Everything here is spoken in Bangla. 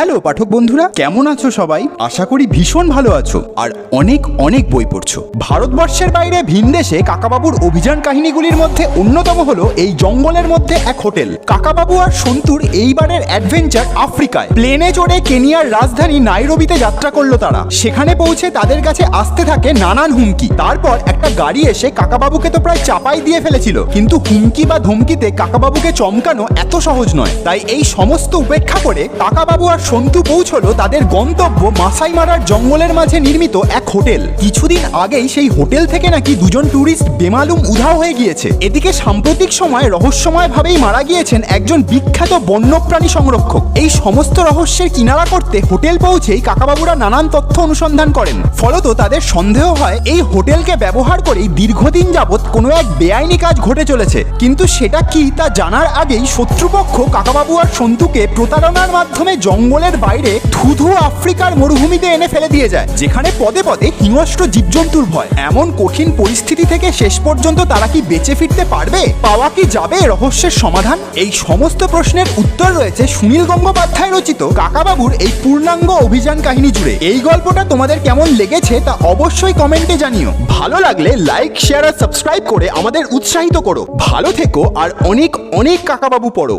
হ্যালো, পাঠক বন্ধুরা, কেমন আছো সবাই? আশা করি ভীষণ ভালো আছো, আর অনেক অনেক বই পড়ছো। ভারতবর্ষের বাইরে ভিনদেশে কাকাবাবুর অভিযান কাহিনীগুলির মধ্যে অন্যতম হলো এই জঙ্গলের মধ্যে এক হোটেল। কাকাবাবু আর সন্তুর এইবারের অ্যাডভেঞ্চার আফ্রিকায়। প্লেনে চড়ে কেনিয়ার রাজধানী নাইরোবিতে যাত্রা করল তারা। সেখানে পৌঁছে তাদের কাছে আসতে থাকে নানান হুমকি। তারপর একটা গাড়ি এসে কাকাবাবুকে তো প্রায় চাপাই দিয়ে ফেলেছিল। কিন্তু হুমকি বা ধমকিতে কাকাবাবুকে চমকানো এত সহজ নয়। তাই এই সমস্ত উপেক্ষা করে কাকাবাবু আর সন্তু পৌঁছলো তাদের গন্তব্য মাসাই মারার জঙ্গলের মাঝে নির্মিত এক হোটেল। কিছুদিন আগেই সেই হোটেল থেকে নাকি দুজন ট্যুরিস্ট বেমালুম উধাও হয়ে গিয়েছে। এদিকে সাম্প্রতিক সময় রহস্যময়ভাবেই মারা গিয়েছেন একজন বিখ্যাত বন্যপ্রাণী সংরক্ষক। এই সমস্ত রহস্যের কিনারা করতে হোটেল পৌঁছেই কাকাবাবুরা নানান তথ্য অনুসন্ধান করেন। ফলত তাদের সন্দেহ হয়, এই হোটেলকে ব্যবহার করেই দীর্ঘদিন যাবৎ কোনো এক বেআইনি কাজ ঘটে চলেছে। কিন্তু সেটা কি তা জানার আগেই শত্রুপক্ষ কাকাবাবু আর সন্তুকে প্রতারণার মাধ্যমে জঙ্গলের বাইরে ধুধু আফ্রিকার মরুভূমিতে এনে ফেলে দিয়ে যায়, যেখানে পদে পদে হিংস্র জীবজন্তুর ভয়। এমন কঠিন পরিস্থিতি থেকে শেষ পর্যন্ত তারা কি বেঁচে ফিরতে পারবে? পাওয়া কি যাবে রহস্যের সমাধান? এই সমস্ত প্রশ্নের উত্তর রয়েছে সুনীল গঙ্গোপাধ্যায় রচিত কাকাবাবুর এই পূর্ণাঙ্গ অভিযান কাহিনী জুড়ে। এই গল্পটা তোমাদের কেমন লেগেছে তা অবশ্যই কমেন্টে জানিও। ভালো লাগলে লাইক, শেয়ার আর সাবস্ক্রাইব করে আমাদের উৎসাহিত করো। ভালো থেকো আর অনেক অনেক কাকাবাবু পড়ো।